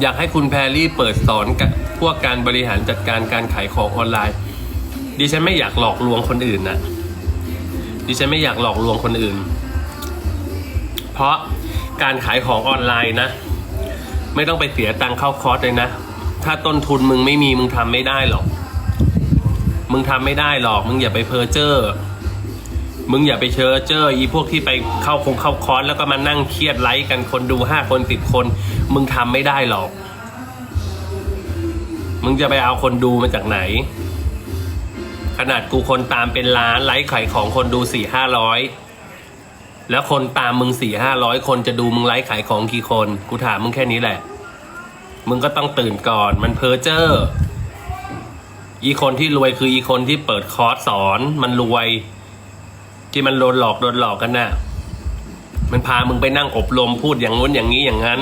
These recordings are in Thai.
อยากให้คุณแพรรี่เปิดสอนกับพวกการบริหารจัดการการขายของออนไลน์ ดิฉันไม่อยากหลอกลวงคนอื่นนะดิฉันไม่อยากหลอกลวงคนอื่น เพราะการขายของออนไลน์นะ ไม่ต้องไปเสียตังค์เข้าคอร์สเลยนะ ถ้าต้นทุนมึงไม่มีมึงทำไม่ได้หรอก มึงทำไม่ได้หรอก มึงอย่าไปเพอเจอร์มึงอย่าไปเชอเจอร์อีพวกที่ไปเข้าคงเข้าคอร์สแล้วก็มานั่งเครียดไลค์กันคนดูห้าคนสิบคน มึงทำไม่ได้หรอก มึงจะไปเอาคนดูมาจากไหน ขนาดกูคนตามเป็นล้านไลค์ขายของคนดูสี่ห้าร้อยแล้วคนตามมึงสี่ห้าร้อยคนจะดูมึงไลค์ขายของกี่คน กูถามมึงแค่นี้แหละ มึงก็ต้องตื่นก่อนมันเพอเจอร์อีคนที่รวยคืออีคนที่เปิดคอร์สสอนมันรวย ที่มันโดนหลอกโดนหลอกกันน่ะ มันพามึงไปนั่งอบรมพูดอย่างงู้นอย่างนี้อย่างนั้น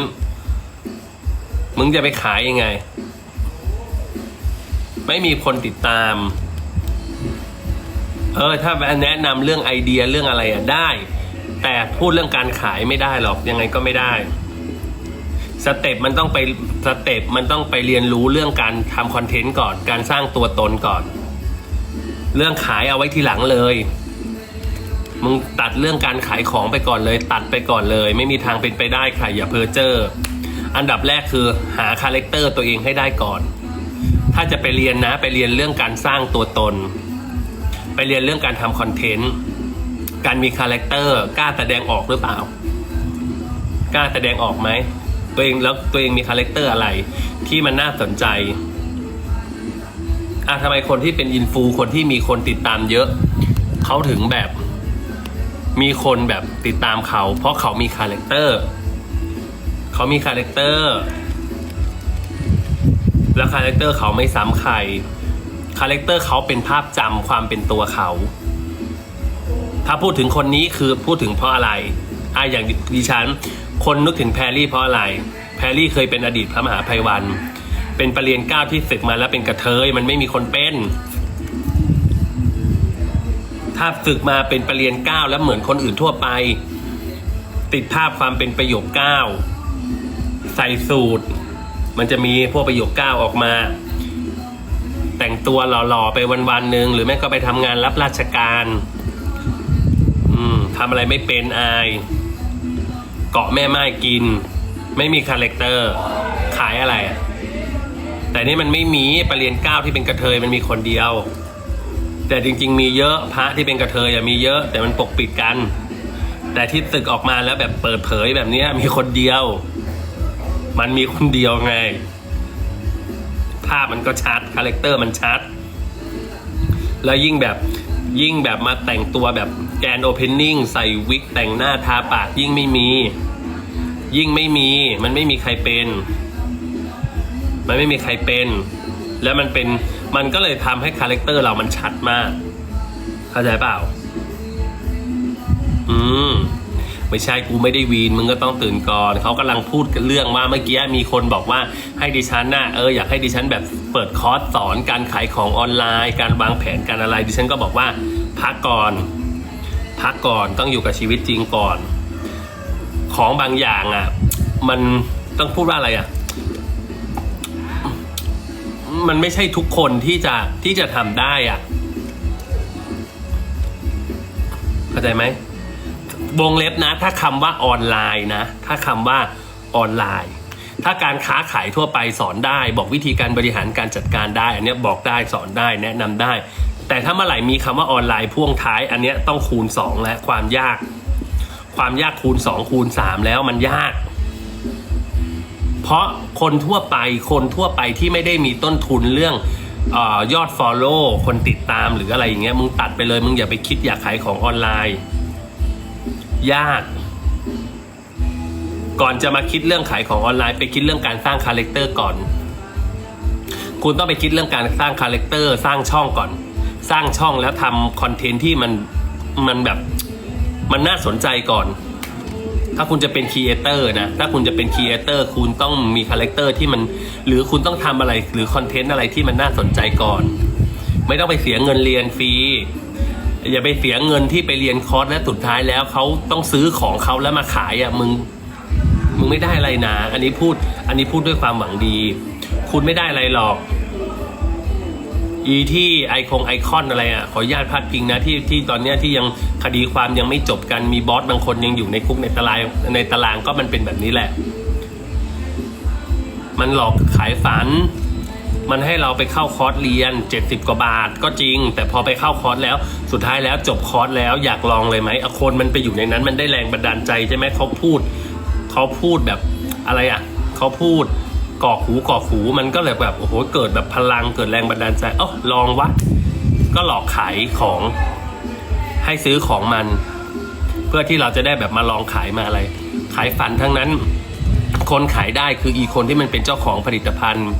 มึงจะไปขายยังไง ไม่มีคนติดตาม เออ ถ้าแนะนำเรื่องไอเดียเรื่องอะไรอะได้ แต่พูดเรื่องการขายไม่ได้หรอกยังไงก็ไม่ได้สเต็ปมันต้องไปสเต็ปมันต้องไปเรียนรู้เรื่องการทำคอนเทนต์ก่อน การสร้างตัวตนก่อน เรื่องขายเอาไว้ทีหลังเลย มึงตัดเรื่องการขายของไปก่อนเลย ตัดไปก่อนเลย ไม่มีทางเป็นไปได้ค่ะอย่าเพ้อเจอ อันดับแรกคือหาคาแรคเตอร์ตัวเองให้ได้ก่อน ถ้าจะไปเรียนนะไปเรียนเรื่องการสร้างตัวตน ไปเรียนเรื่องการทำคอนเทนต์ การมีคาแรคเตอร์กล้าแสดงออกหรือเปล่า กล้าแสดงออกไหม ตัวเองแล้วตัวเองมีคาแรคเตอร์อะไรที่มันน่าสนใจอะทำไมคนที่เป็นอินฟูคนที่มีคนติดตามเยอะ เขาถึงแบบมีคนแบบติดตามเขา เพราะเขามีคาแรคเตอร์ เขามีคาแรคเตอร์ แล้วคาแรคเตอร์เขาไม่ซ้ำใคร คาแรคเตอร์เขาเป็นภาพจำความเป็นตัวเขา ถ้าพูดถึงคนนี้คือพูดถึงเพราะอะไรอะอย่างดิฉัน คนนึกถึงแพรรี่เพราะอะไร แพรรี่เคยเป็นอดีตพระมหาภัยวัน เป็นประเรียนเก้าที่ศึกมาแล้วเป็นกระเทย มันไม่มีคนเป็น ถ้าฝึกมาเป็นประเรียนเก้าแล้วเหมือนคนอื่นทั่วไป ติดภาพความเป็นประโยคเก้า ใส่สูตร มันจะมีพวกประโยคเก้าออกมา แต่งตัวหล่อๆไปวันๆหนึ่งหรือแม่ก็ไปทำงานรับราชการ อืมทำอะไรไม่เป็นอาย เกาะแม่ไม้กิน ไม่มีคาแรคเตอร์ ขายอะไร แต่นี่มันไม่มีประเรียนเก้าที่เป็นกระเทยมันมีคนเดียว แต่จริง ๆ มีเยอะพระที่เป็นกระเทยอะมีเยอะ แต่มันปกปิดกัน แต่ที่ตึกออกมาแล้วแบบเปิดเผยแบบนี้มีคนเดียว มันมีคนเดียวไง ภาพมันก็ชัดคาแรคเตอร์มันชัด แล้วยิ่งแบบยิ่งแบบมาแต่งตัวแบบแกนโอเพนนิ่งใส่วิกแต่งหน้าทาปากยิ่งไม่มี ยิ่งไม่มี มันไม่มีใครเป็น มันไม่มีใครเป็น แล้วมันเป็นมันก็เลยทำให้คาแรคเตอร์เรามันชัดมาก เข้าใจเปล่า อืม ไม่ใช่กูไม่ได้วีนมึงก็ต้องตื่นก่อนเขากำลังพูดเรื่องว่าเมื่อกี้มีคนบอกว่าให้ดิฉันน่ะเอออยากให้ดิฉันแบบเปิดคอร์สสอนการขายของออนไลน์ การวางแผนการอะไรดิฉันก็บอกว่าพักก่อน พักก่อนต้องอยู่กับชีวิตจริงก่อน ของบางอย่างอะ มันต้องพูดว่าอะไรอะมันไม่ใช่ทุกคนที่จะที่จะทำได้อะเข้าใจไหม วงเล็บนะ ถ้าคำว่าออนไลน์นะ ถ้าคำว่าออนไลน์ ถ้าการค้าขายทั่วไปสอนได้ บอกวิธีการบริหารการจัดการได้ อันนี้บอกได้สอนได้แนะนำได้ แต่ถ้าเมื่อไหร่มีคำว่าออนไลน์พ่วงท้าย อันนี้ต้องคูณสองและความยาก ความยากคูณสองคูณสามแล้วมันยาก เพราะคนทั่วไปคนทั่วไปที่ไม่ได้มีต้นทุนเรื่องออยอด Follow คนติดตามหรืออะไรอย่างเงี้ยมึงตัดไปเลย มึงอย่าไปคิดอยากขายของออนไลน์ ยาก ก่อนจะมาคิดเรื่องขายของออนไลน์ไปคิดเรื่องการสร้างคาแรคเตอร์ก่อน คุณต้องไปคิดเรื่องการสร้างคาแรคเตอร์สร้างช่องก่อน สร้างช่องแล้วทำคอนเทนต์ที่มันมันแบบมันน่าสนใจก่อน ถ้าคุณจะเป็นครีเอเตอร์นะ ถ้าคุณจะเป็นครีเอเตอร์คุณต้องมีคาแรคเตอร์ที่มัน หรือคุณต้องทำอะไรหรือคอนเทนต์อะไรที่มันน่าสนใจก่อน ไม่ต้องไปเสียเงินเรียนฟรี อย่าไปเสียเงินที่ไปเรียนคอร์สและสุดท้ายแล้วเขาต้องซื้อของเขาแล้วมาขายอะมึงมึงไม่ได้อะไรนะอันนี้พูด อันนี้พูดด้วยความหวังดี คุณไม่ได้อะไรหรอก อีที่ไอคงไอคอนอะไรอะขออนุญาตพัดพิงนะที่ที่ตอนเนี้ยที่ยังคดีความยังไม่จบกันมีบอสบางคนยังอยู่ในคุกในตารางในตารางก็มันเป็นแบบนี้แหละ มันหลอกขายฝัน มันให้เราไปเข้าคอร์สเรียน 70 กว่าบาทก็จริง แต่พอไปเข้าคอร์สแล้วสุดท้ายแล้วจบคอร์สแล้วอยากลองเลยไหมอคนมันไปอยู่ในนั้นมันได้แรงบันดาลใจใช่ไหมเขาพูดเขาพูดแบบอะไรอะเขาพูดกอกหูกอกหูมันก็เลยแบบโอ้โหเกิดแบบพลังเกิดแรงบันดาลใจเอ้าลองวะก็หลอกขายของให้ซื้อของมัน เพื่อที่เราจะได้แบบมาลองขายมาอะไร ขายฝันทั้งนั้น คนขายได้คืออีคนที่มันเป็นเจ้าของผลิตภัณฑ์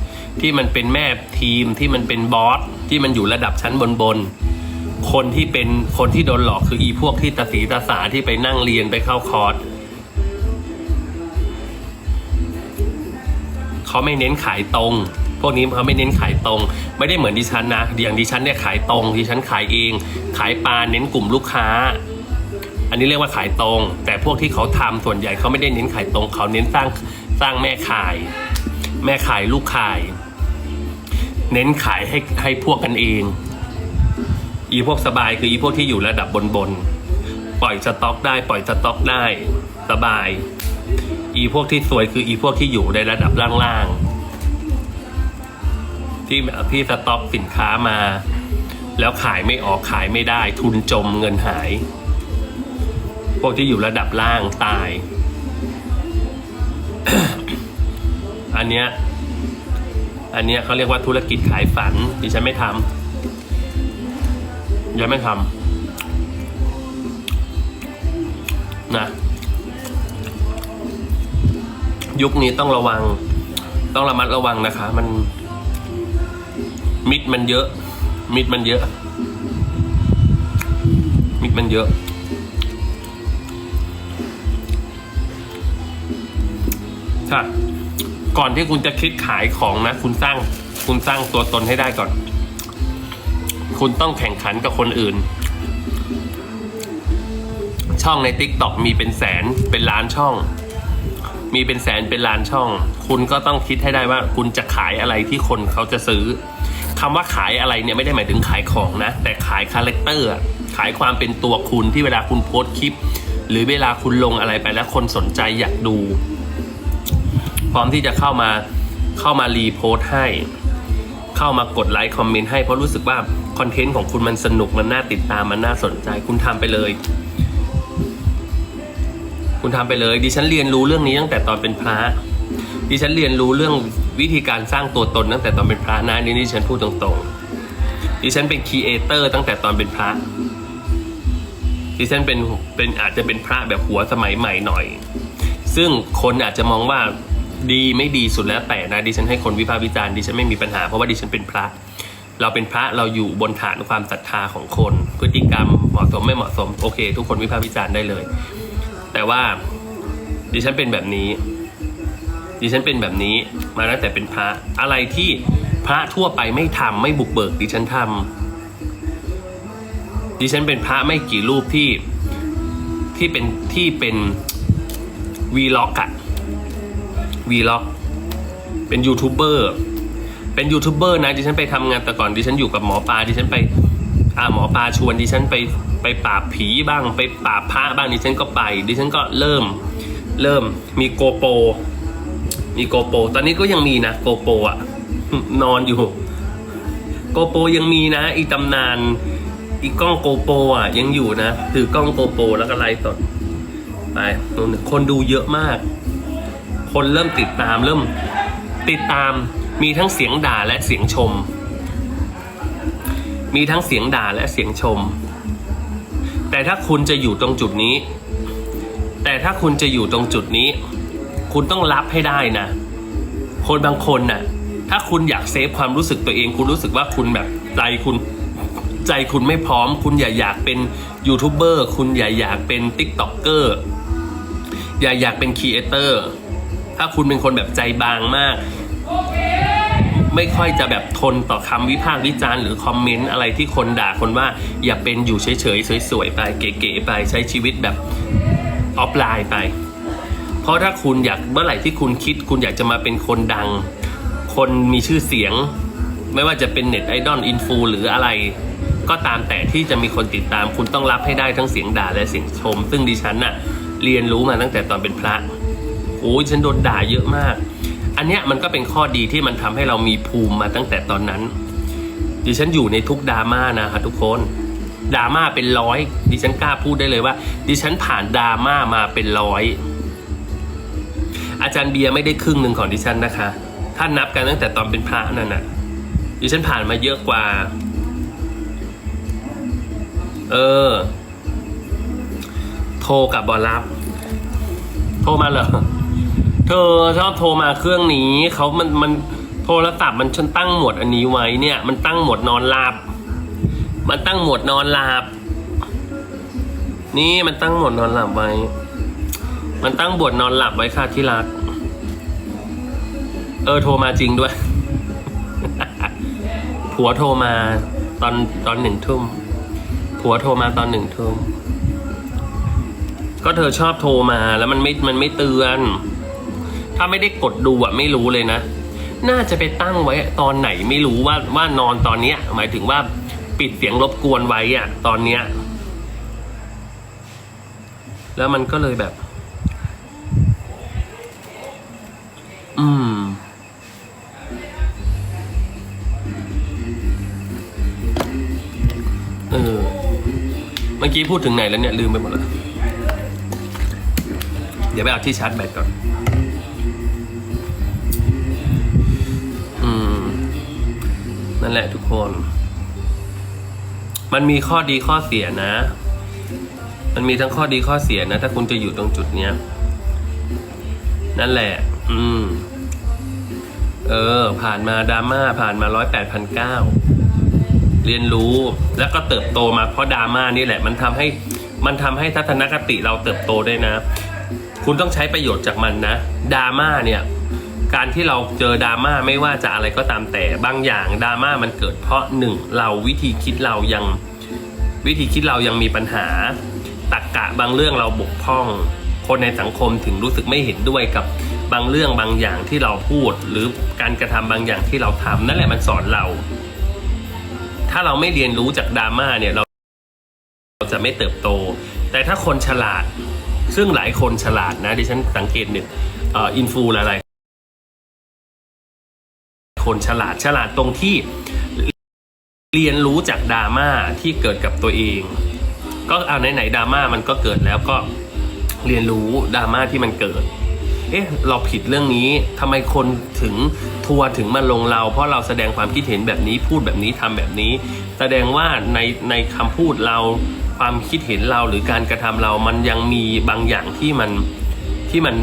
ที่มันเป็นแม่ทีมที่มันเป็นบอสที่มันอยู่ระดับชั้นบนบนๆคนที่เป็นคนที่โดนหลอกคืออีพวกที่ตาสีตาสาที่ไปนั่งเรียนไปเข้าคอร์สเขาไม่เน้นขายตรง พวกนี้เขาไม่เน้นขายตรง ไม่ได้เหมือนดิฉันนะอย่างดิฉันเนี่ยขายตรงดิฉันขายเอง ขายปลาเน้นกลุ่มลูกค้า อันนี้เรียกว่าขายตรง แต่พวกที่เขาทำส่วนใหญ่เขาไม่ได้เน้นขายตรง เขาเน้นสร้างสร้างแม่ขาย แม่ขายลูกขาย เน้นขายให้ให้พวกกันเอง อีพวกสบายคืออีพวกที่อยู่ระดับบนบนปล่อยสต็อกได้ปล่อยสต็อกได้ สบาย อีพวกที่สวยคืออีพวกที่อยู่ในระดับล่างๆที่ที่สต็อกสินค้ามา แล้วขายไม่ออกขายไม่ได้ ทุนจมเงินหาย พวกที่อยู่ระดับล่างตาย อันเนี้ย อันนี้เขาเรียกว่าธุรกิจขายฝันดิฉันไม่ทำยังไม่ทำนะยุคนี้ต้องระวัง ต้องระมัดระวังนะคะ มัน มิดมันเยอะ มิดมันเยอะ มิดมันเยอะค่ะ ก่อนที่คุณจะคิดขายของนะ คุณสร้าง คุณสร้างตัวตนให้ได้ก่อน คุณต้องแข่งขันกับคนอื่น ช่องใน t ิ k t o k มีเป็นแสนเป็นล้านช่อง มีเป็นแสนเป็นล้านช่อง คุณก็ต้องคิดให้ได้ว่า คุณจะขายอะไรที่คนเขาจะซื้อคำว่าขายอะไรเนี่ยไม่ได้หมายถึงขายของนะ แต่ขายคาแรคเตอร์ขายความเป็นตัวคุณที่เวลาคุณโพสต์คลิป หรือเวลาคุณลงอะไรไปแล้วคนสนใจอยากดู ร้อมที่จะเข้ามาเข้ามารีโพสต์ให้ เข้ามากดไลค์คอมเมนต์ให้เพราะรู้สึกว่าคอนเทนต์ของคุณมันสนุกมันน่าติดตามมันน่าสนใจคุณทำไปเลย คุณทำไปเลยดิฉันเรียนรู้เรื่องนี้ตั้งแต่ตอนเป็นพระดิฉันเรียนรู้เรื่องวิธีการสร้างตัวตนตั้งแต่ตอนเป็นพระนะนี่ดิฉันพูดตรงๆ ดิฉันเป็นครีเอเตอร์ตั้งแต่ตอนเป็นพระดิฉันเป็นเป็นอาจจะเป็นพระแบบหัวสมัยใหม่หน่อย ซึ่งคนอาจจะมองว่า ดีไม่ดีสุดแล้วแต่นะดิฉันให้คนวิพากษ์วิจารณ์ดิฉันไม่มีปัญหาเพราะว่าดิฉันเป็นพระ เราเป็นพระเราอยู่บนฐานความศรัทธาของคน พฤติกรรมเหมาะสมไม่เหมาะสมโอเค ทุกคนวิพากษ์วิจารณ์ได้เลย แต่ว่าดิฉันเป็นแบบนี้ ดิฉันเป็นแบบนี้มาตั้งแต่เป็นพระอะไรที่พระทั่วไปไม่ทำไม่บุกเบิก ดิฉันทำดิฉันเป็นพระไม่กี่รูปที่ที่เป็นที่เป็นวีล็อกอะ วีล็อกเป็นยูทูบเบอร์เป็นยูทูบเบอร์นะดิฉันไปทำงานแต่ก่อนดิฉันอยู่กับหมอปลาดิฉันไปอ่าหมอปลาชวนดิฉันไปไปปราบผีบ้าง ไปปราบพระบ้างดิฉันก็ไป ดิฉันก็เริ่มเริ่มมีโกโปรมีโกโปรตอนนี้ก็ยังมีนะโกโปรอะนอนอยู่โกโปรยังมีนะ อีตำนานอีกล้องโกโปรอะยังอยู่นะ ถือกล้องโกโปรแล้วก็ไลฟ์สดไปคนดูเยอะมาก คนเริ่มติดตามเริ่มติดตามมีทั้งเสียงด่าและเสียงชม มีทั้งเสียงด่าและเสียงชม แต่ถ้าคุณจะอยู่ตรงจุดนี้ แต่ถ้าคุณจะอยู่ตรงจุดนี้ คุณต้องรับให้ได้นะ คนบางคนน่ะ ถ้าคุณอยากเซฟความรู้สึกตัวเอง คุณรู้สึกว่าคุณแบบใจคุณใจคุณไม่พร้อม คุณอย่าอยากเป็นยูทูบเบอร์คุณอย่าอยากเป็นติ๊กต็อกเกอร์อย่าอยากเป็นครีเอเตอร์ ถ้าคุณเป็นคนแบบใจบางมาก ไม่ค่อยจะแบบทนต่อคำวิพากษ์วิจารณ์หรือคอมเมนต์อะไรที่คนด่าคนว่า อย่าเป็นอยู่เฉยๆสวยๆไปเก๋ๆไปใช้ชีวิตแบบออฟไลน์ไป เพราะถ้าคุณอยากเมื่อไหร่ที่คุณคิด คุณอยากจะมาเป็นคนดัง คนมีชื่อเสียง ไม่ว่าจะเป็นเน็ตไอดอลอินฟูหรืออะไร ก็ตามแต่ที่จะมีคนติดตาม คุณต้องรับให้ได้ทั้งเสียงด่าและเสียงชม ซึ่งดิฉันน่ะเรียนรู้มาตั้งแต่ตอนเป็นพระ โอ้ยฉันโดนด่าเยอะมาก อันเนี้ยมันก็เป็นข้อดีที่มันทำให้เรามีภูมิมาตั้งแต่ตอนนั้น ดิฉันอยู่ในทุกดราม่านะครับทุกคนดราม่าเป็นร้อยดิฉันกล้าพูดได้เลยว่า ดิฉันผ่านดราม่ามาเป็นร้อยอาจารย์เบียร์ไม่ได้ครึ่งหนึ่งของดิฉันนะคะ ถ้านับกันตั้งแต่ตอนเป็นพระนั่นน่ะ ดิฉันผ่านมาเยอะกว่า เออ โทรกับบอรับ โทรมาเหรอ เธอชอบโทรมาเครื่องนี้เขามันมันโทรศัพท์มันฉันตั้งหมดอันนี้ไว้เนี่ย มันตั้งหมดนอนหลับ มันตั้งหมดนอนหลับ นี่มันตั้งหมดนอนหลับไว้ มันตั้งบทนอนหลับไว้ค่ะที่รัก เออโทรมาจริงด้วย ผัวโทรมาตอนตอนหนึ่งทุ่ม ผัวโทรมาตอนหนึ่งทุ่ม ก็เธอชอบโทรมาแล้วมันไม่ มันไม่เตือน ถ้าไม่ได้กดดูอะไม่รู้เลยนะ น่าจะไปตั้งไว้ตอนไหนไม่รู้ว่าว่านอนตอนเนี้ย หมายถึงว่าปิดเสียงรบกวนไว้อะตอนเนี้ย แล้วมันก็เลยแบบ อืมเออเมื่อกี้พูดถึงไหนแล้วเนี่ยลืมไปหมดแล้ว เดี๋ยวไปเอาที่ชาร์จแบตก่อน นั่นแหละทุกคน มันมีข้อดีข้อเสียนะ มันมีทั้งข้อดีข้อเสียนะ ถ้าคุณจะอยู่ตรงจุดเนี้ย นั่นแหละ อืม เออ ผ่านมาดราม่าผ่านมาร้อยแปดพันเก้าเรียนรู้แล้วก็เติบโตมาเพราะดราม่านี่แหละ มันทำให้มันทำให้ทัศนคติเราเติบโตได้วยนะ คุณต้องใช้ประโยชน์จากมันนะดราม่าเนี่ย การที่เราเจอดราม่าไม่ว่าจะอะไรก็ตามแต่บางอย่างดราม่ามันเกิดเพราะหนึ่งเราวิธีคิดเรายังวิธีคิดเรายังมีปัญหาตักกะบางเรื่องเราบกพร่อง คนในสังคมถึงรู้สึกไม่เห็นด้วยกับบางเรื่องบางอย่างที่เราพูด หรือการกระทำบางอย่างที่เราทำนั่นแหละมันสอนเรา ถ้าเราไม่เรียนรู้จากดราม่าเนี่ยเราเราจะไม่เติบโต แต่ถ้าคนฉลาด ซึ่งหลายคนฉลาดนะดิฉันสังเกตหนึ่งอ,อ,อินฟูหลายๆ คนฉลาดฉลาดตรงที่เรียนรู้จากดราม่าที่เกิดกับตัวเอง ก็เอาไหนๆดราม่ามันก็เกิดแล้วก็เรียนรู้ดราม่าที่มันเกิด เอ๊ะ เราผิดเรื่องนี้ทำไมคนถึงทัวร์ถึงมาลงเรา เพราะเราแสดงความคิดเห็นแบบนี้พูดแบบนี้ทำแบบนี้ แสดงว่าในในคำพูดเราความคิดเห็นเราหรือการกระทำเรามันยังมีบางอย่างที่มันที่มัน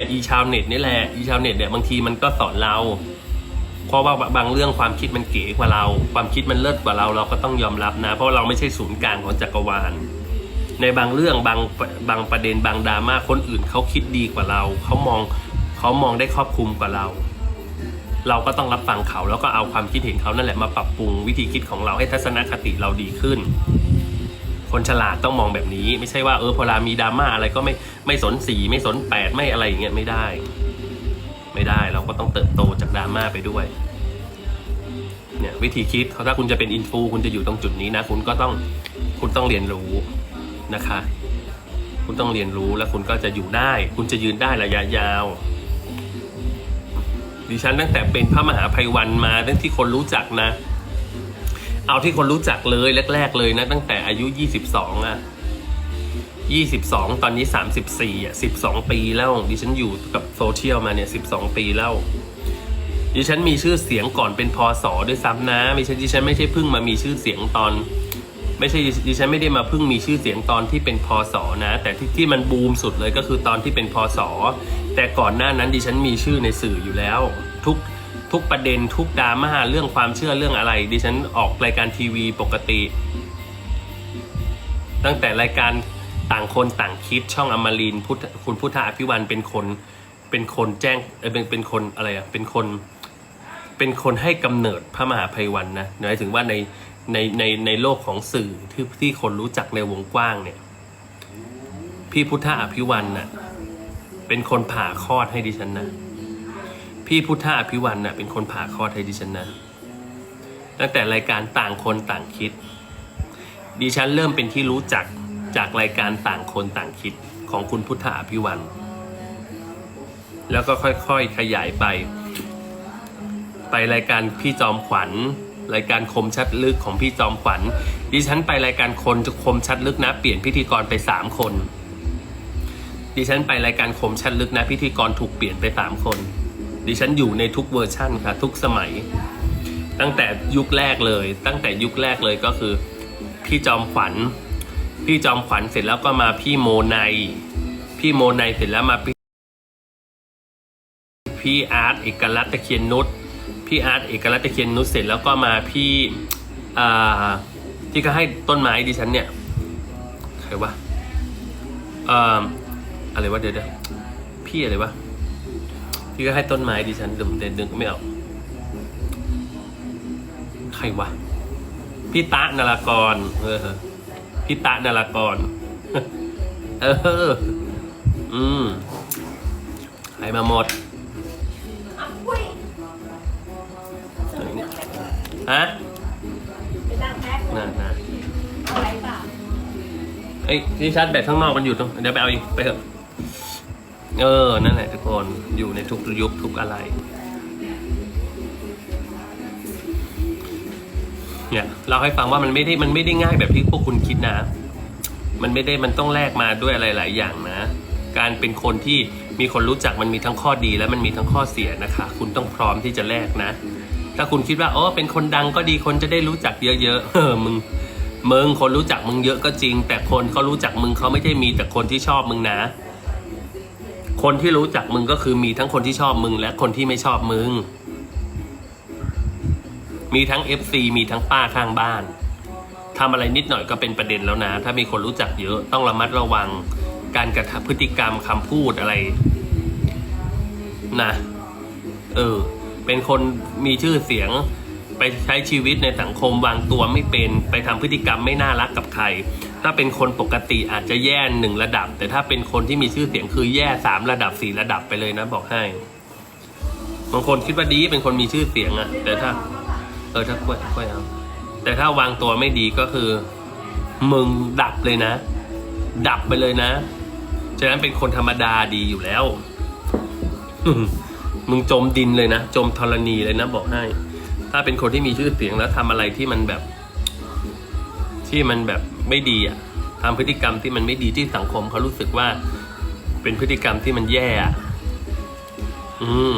อีชาวเน็ตนี่แหละอีชาวเน็ตเนี่ยบางทีมันก็สอนเรา เพราะว่าบางเรื่องความคิดมันเก๋กว่าเรา ความคิดมันเลิศกว่าเราเราก็ต้องยอมรับนะ เพราะเราไม่ใช่ศูนย์กลางของจักรวาล ในบางเรื่องบางบางประเด็นบางดราม่าคนอื่นเขาคิดดีกว่าเราเขามองเขามองได้ครอบคลุมกว่าเรา เราก็ต้องรับฟังเขาแล้วก็เอาความคิดเห็นเขานั่นแหละมาปรับปรุงวิธีคิดของเราให้ทัศนคติเราดีขึ้น คนฉลาดต้องมองแบบนี้ ไม่ใช่ว่าเออพอลามีดราม่าอะไรก็ไม่ไม่สนสีไม่สนแปดไม่อะไรอย่างเงี้ยไม่ได้ ไม่ได้เราก็ต้องเติบโตจากดราม่าไปด้วยเนี่ยวิธีคิดถ้าคุณจะเป็นอินฟูคุณจะอยู่ตรงจุดนี้นะ คุณก็ต้องคุณต้องเรียนรู้นะคะ คุณต้องเรียนรู้แล้วคุณก็จะอยู่ได้ คุณจะยืนได้ระยะยาว ดิฉันตั้งแต่เป็นพระมหาภัยวันมาตั้งที่คนรู้จักนะ เอาที่คนรู้จักเลยแรก ๆ เลยนะ ตั้งแต่อายุ 22อะ22 ตอนนี้ 34อะ12 ปีแล้ว ดิฉันอยู่กับโซเชียลมาเนี่ย 12 ปีแล้ว ดิฉันมีชื่อเสียงก่อนเป็นพศด้วยซ้ำนะไม่ใช่ดิฉันไม่ใช่เพิ่งมามีชื่อเสียงตอน ไม่ใช่ดิฉันไม่ได้มาเพิ่งมีชื่อเสียงตอนที่เป็นพศนะ แต่ที่ที่มันบูมสุดเลยก็คือตอนที่เป็นพศแต่ก่อนหน้านั้นดิฉันมีชื่อในสื่ออยู่แล้ว ทุก ทุกประเด็นทุกดราม่าเรื่องความเชื่อเรื่องอะไร ดิฉันออกรายการทีวีปกติ ตั้งแต่รายการต่างคนต่างคิดช่องอมรินพุทธคุณพุทธอภิวันเป็นคนเป็นคนแจ้งเออเป็นเป็นคนอะไรอะเป็นคนเป็นคนให้กำเนิดพระมหาภัยวันนะหมายถึงว่าในในในในโลกของสื่อที่ที่คนรู้จักในวงกว้างเนี่ย พี่พุทธอภิวันน่ะเป็นคนผ่าคลอดให้ดิฉันนะ พี่พุทธอภิวันน่ะเป็นคนผ่าคลอดให้ดิฉันนะตั้งแต่รายการต่างคนต่างคิด ดิฉันเริ่มเป็นที่รู้จักจากรายการต่างคนต่างคิดของคุณพุทธอภิวัน แล้วก็ค่อยๆขยายไป ไปรายการพี่จอมขวัญ รายการคมชัดลึกของพี่จอมขวัญ ดิฉันไปรายการคนคมชัดลึกนะเปลี่ยนพิธีกรไปสามคน ดิฉันไปรายการคมชัดลึกนะพิธีกรถูกเปลี่ยนไปสามคน ดิฉันอยู่ในทุกเวอร์ชั่นค่ะ ทุกสมัย ตั้งแต่ยุคแรกเลย ตั้งแต่ยุคแรกเลยก็คือ พี่จอมขวัญพี่จอมขวัญเสร็จแล้วก็มาพี่โมไนพี่โมไนเสร็จแล้วมาพี่พี่อาร์ตเอกลักษณ์ตะเคียนนุชพี่อาร์ตเอกลักษณ์ตะเคียนนุชเสร็จแล้วก็มาพี่ที่เขาให้ต้นไม้ดิฉันเนี่ยใครวะออะไรวะเดี๋ยวเดี๋ยวพี่อะไรวะ ที่ก็ให้ต้นไม้ดิฉันเดิมเดินดึงก็ไม่ออกใครวะพี่ตะนารากร เออพี่ตะนารากร เออ อืมใครมาหมดอะปุ้ยฮะไปนั่งแพ็คน่ะน่ะอะไรเปล่าเอ้ยที่ชาร์จแบตข้างนอกมันอยู่ตรง เดี๋ยวไปเอาอีก ไปเถอะ เออ นั่นแหละทุกคน อยู่ในทุกยุคทุกอะไร เนี่ย เราให้ฟังว่ามันไม่ได้ มันไม่ได้ง่ายแบบที่พวกคุณคิดนะ มันไม่ได้ มันต้องแลกมาด้วยอะไรหลายอย่างนะ การเป็นคนที่มีคนรู้จักมันมีทั้งข้อดีและมันมีทั้งข้อเสียนะคะ คุณต้องพร้อมที่จะแลกนะ ถ้าคุณคิดว่าโอ้เป็นคนดังก็ดี คนจะได้รู้จักเยอะๆ เออ มึงมึงคนรู้จักมึงเยอะก็จริง แต่คนเขารู้จักมึงเขาไม่ใช่มีแต่คนที่ชอบมึงนะ คนที่รู้จักมึงก็คือมีทั้งคนที่ชอบมึง และคนที่ไม่ชอบมึง มีทั้ง FC มีทั้งป้าข้างบ้านทำอะไรนิดหน่อยก็เป็นประเด็นแล้วนะ ถ้ามีคนรู้จักเยอะต้องระมัดระวังการกระทำพฤติกรรมคำพูดอะไรนะเออ เป็นคนมีชื่อเสียงไปใช้ชีวิตในสังคมวางตัวไม่เป็น ไปทำพฤติกรรมไม่น่ารักกับใคร ถ้าเป็นคนปกติอาจจะแย่หนึ่งระดับ แต่ถ้าเป็นคนที่มีชื่อเสียงคือแย่สามระดับสี่ระดับไปเลยนะบอกให้บางคนคิดว่าดีเป็นคนมีชื่อเสียงอะแต่ถ้า เออถ้ากล้วยกล้วยเอาแต่ถ้าวางตัวไม่ดีก็คือ มึงดับเลยนะ ดับไปเลยนะฉะนั้นเป็นคนธรรมดาดีอยู่แล้วมึงจมดินเลยนะ จมธรณีเลยนะ บอกให้ ถ้าเป็นคนที่มีชื่อเสียงแล้วทำอะไรที่มันแบบ ที่มันแบบไม่ดีอะทำพฤติกรรมที่มันไม่ดีที่สังคมเขารู้สึกว่า เป็นพฤติกรรมที่มันแย่อะอืม